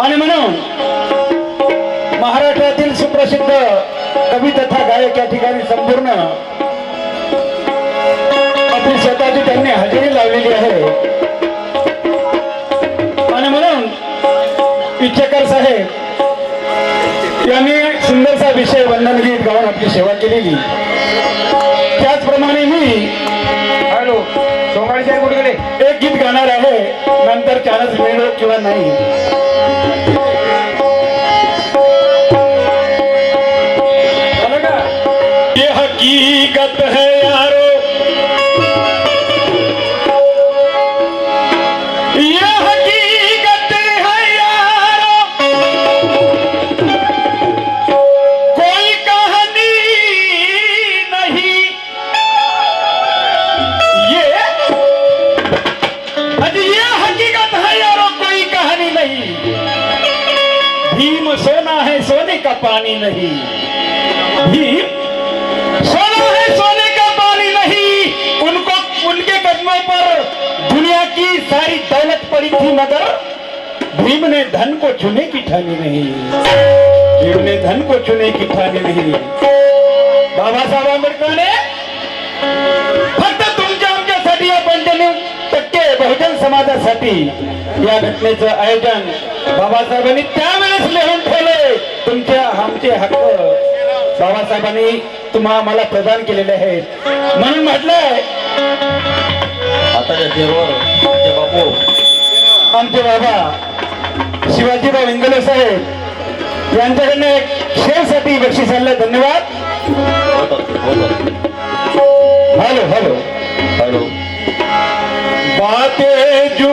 आणि म्हणून महाराष्ट्रातील सुप्रसिद्ध कवी तथा गायक या ठिकाणी संपूर्ण आपली स्वतःची त्यांनी हजेरी लावलेली आहे. आणि म्हणून इच्छेकर साहेब यांनी सुंदरसा विषय वंदन गीत गाऊन आपली सेवा केलेली. त्याचप्रमाणे मी हॅलो सोंगाडी साहेब कुठे एक गीत गाणार आहे नंतर चान्स मिळो किंवा नाही. का पानी नहीं? भीम सोना है सोने का पानी नहीं। उनको उनके कदमों पर दुनिया की सारी दौलत पड़ी थी मगर भीम ने धन को छूने की ठानी नहीं। भीम ने धन को छूने की ठानी नहीं। बाबासाहेब आंबेडकरांनी फक्त तुमच्या आमच्यासाठी या पंच्याण्णव टक्के बहुजन समाजासाठी या घटनेचं आयोजन बाबासाहेबांनी त्यावेळेस लिहून ठेवले तुमच्या आमचे हक्क बाबासाहेबांनी तुम्हा मला प्रदान केलेले आहेत. म्हणून म्हटलंय आताच्या आमचे बापू आमचे बाबा शिवाजीराव इंगले साहेब यांच्याकडनं एक धन्यवाद होत असते होत असते हॅलो हॅलो. हॅलो. बातें जुबा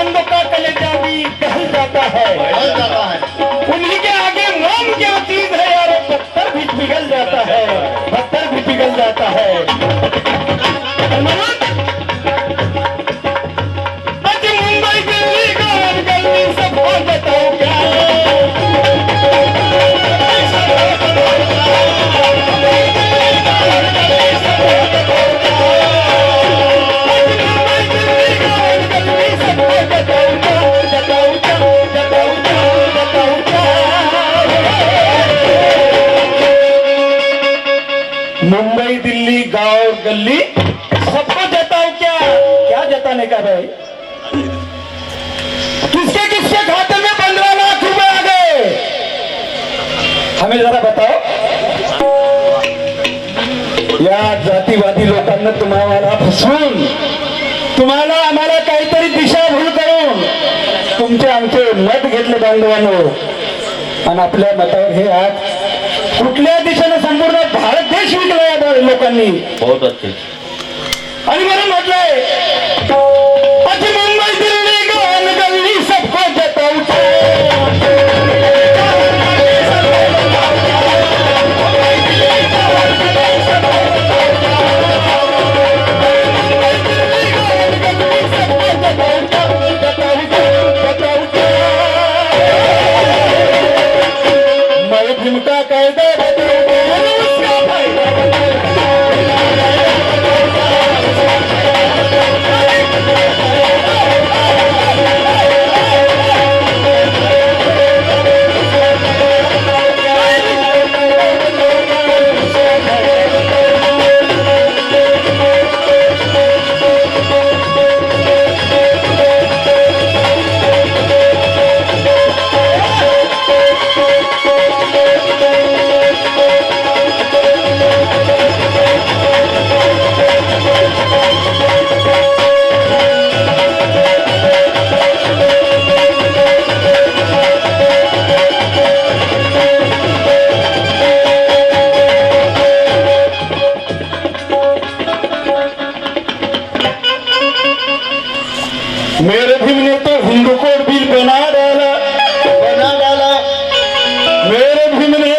दर्दमंदों का कलेजा भी दहल जाता है। निकल जाता है। उन्हीं के आगे मोम क्या चीज है यार पत्थर भी पिघल जाता है। पत्थर भी सबको सबको जताओ क्या? क्या जताने का भाई? किसके किसके खाते में पंद्रह लाख रुपए आ गए? हमें जरा बताओ। या जातीवादी लोकांना तुम्हाला फसवून तुम्हाला आम्हाला काहीतरी दिशाभूल करून तुमचे आमचे मत घेतले बांधवांनो. आणि आपल्या मतावर हे आज कुठल्या दिशेने संपूर्ण भारत देश विकला या लोकांनी? बहुत अच्छे। आणि म्हणून म्हटलंय मेरे भीम ने तो हिंदू को बिल बना डाला बना डाला। मेरे भीम ने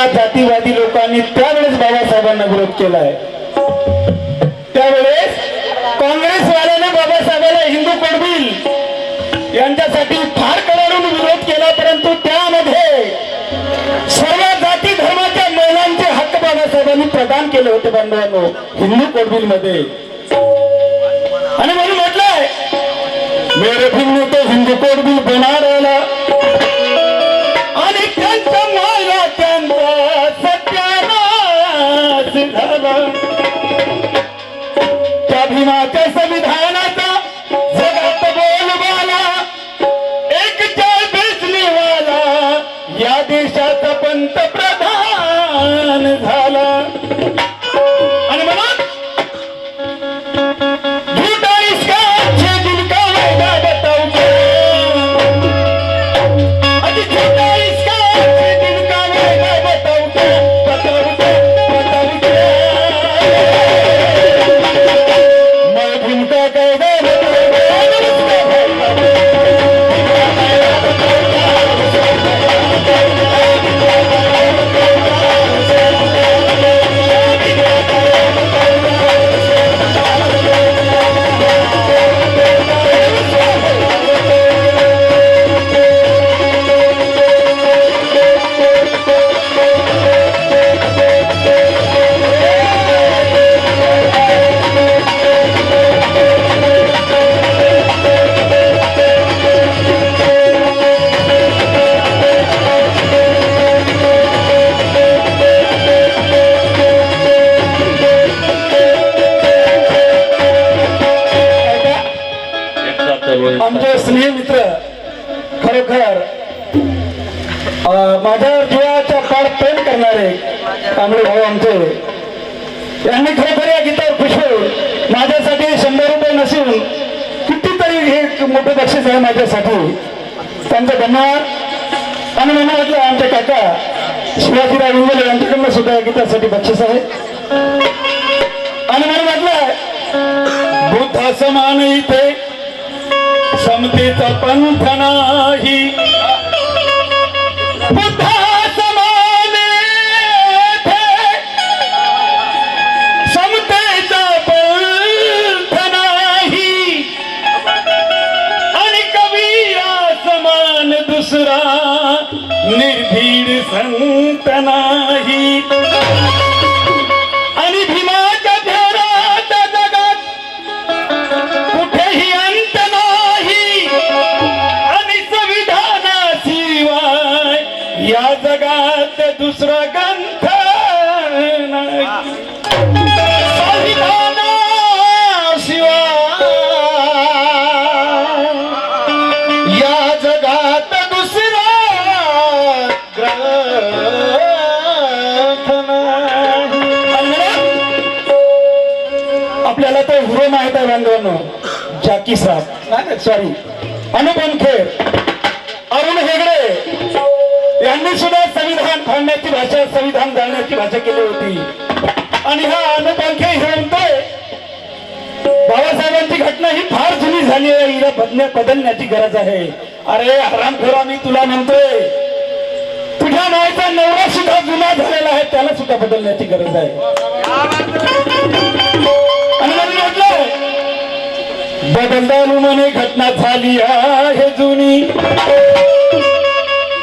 या जातीवादी लोकांनी त्यावेळेस बाबासाहेबांना विरोध केला आहे त्यावेळेस काँग्रेसवाल्याने बाबासाहेबांना हिंदू कोडबिल यांच्यासाठी फार कडाडून विरोध केला परंतु त्यामध्ये सर्व जाती धर्माच्या महिलांचे हक्क बाबासाहेबांनी प्रदान केले होते बांधवांनो हिंदू कोडबिलमध्ये आणि म्हणून म्हटलंय मेरे फिल्म तो हिंदू कोड बिल ఎంత एक मोठं बक्षीस आहे माझ्यासाठी. त्यांचा धन्यवाद. आणि मला वाटलं आमच्या काका शिवाजीराव इंगोले यांच्याकडनं सुद्धा या गीतासाठी बक्षीस आहे. आणि मला वाटलं बुद्धा समान इथे समतेचा पंथ नाही. बुद्धा! दुसरा निर्भीड संत नाही. आणि भीमाच्या ध्यानात जगात कुठेही अंत नाही. आणि संविधानाशिवाय या जगात दुसरा माहीत आहे बांधवांनो जाकी साहेब. सॉरी अनुपम खेर. अरुण हेगडे. यांनी सुद्धा संविधान फाडण्याची भाषा संविधान जाणण्याची भाषा केली होती. आणि हा अनुपम खेर हे म्हणतोय बाबासाहेबांची घटना ही फार जुनी झाली आहे. हिला बदल्या बदलण्याची गरज आहे. अरे हरामखोरा मी तुला म्हणतोय तुझ्या नावाचा नवरा सुद्धा जुना झालेला आहे. त्याला सुद्धा बदलण्याची गरज आहे. आणि म्हटलं बदलदारू म्हणे घटना झाली आहे जुनी.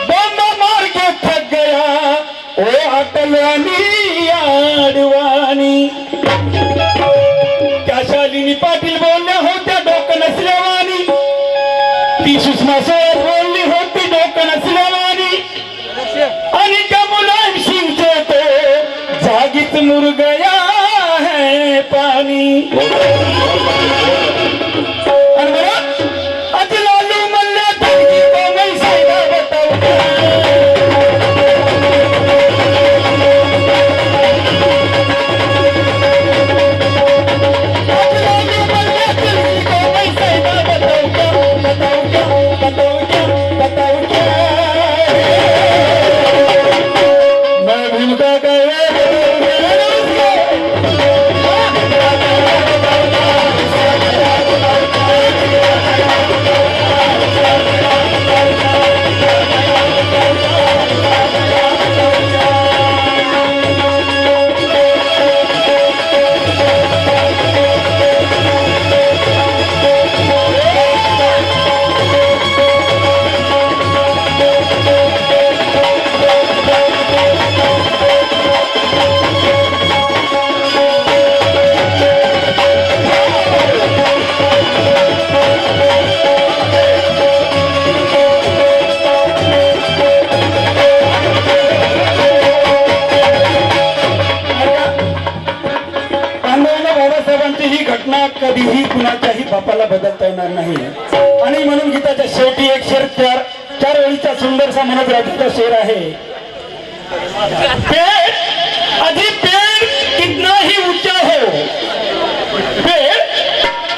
बंद मार्ग थक गया ओ अटलवानी आडवाणी. त्या शालिनी पाटील बोलल्या होत्या डोकं नसल्यावानी ती सुषमा स्वराज बोलली होती डोकं नसल्यावानी आणि त्या मुलांशी सिंगचे तो जागीच मुरगया है पाणी. बाबासाहेबांची ही घटना कधीही कुणाच्याही बापाला बदलता येणार नाही. आणि म्हणून गीताच्या शेवटी एक शेर चार चार ओळीचा सुंदरसा म्हणत राजूचा शेर आहे. पेड़ अजी पेड़ कितना ही ऊंचा हो. पेड़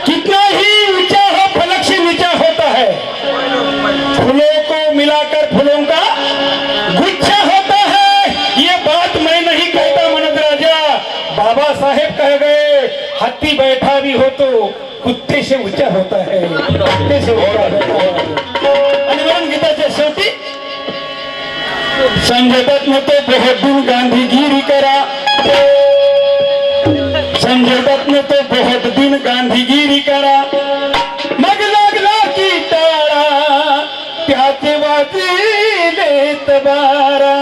कितना ही ऊंचा हो फलक से नीचा होता है. फूलों है हाथी बैठा भी हो तो कुत्ते से ऊंचा होता है। कुत्ते से ऊंचा होता है। आणि म्हणून गीताच्या शेवटी संजय दत्त ने तो बहुत दिन गांधीगिरी करा। संजय दत्त ने तो बहुत दिन गांधीगिरी करा। मग लागला की टाळा त्याचे वाजले तबारा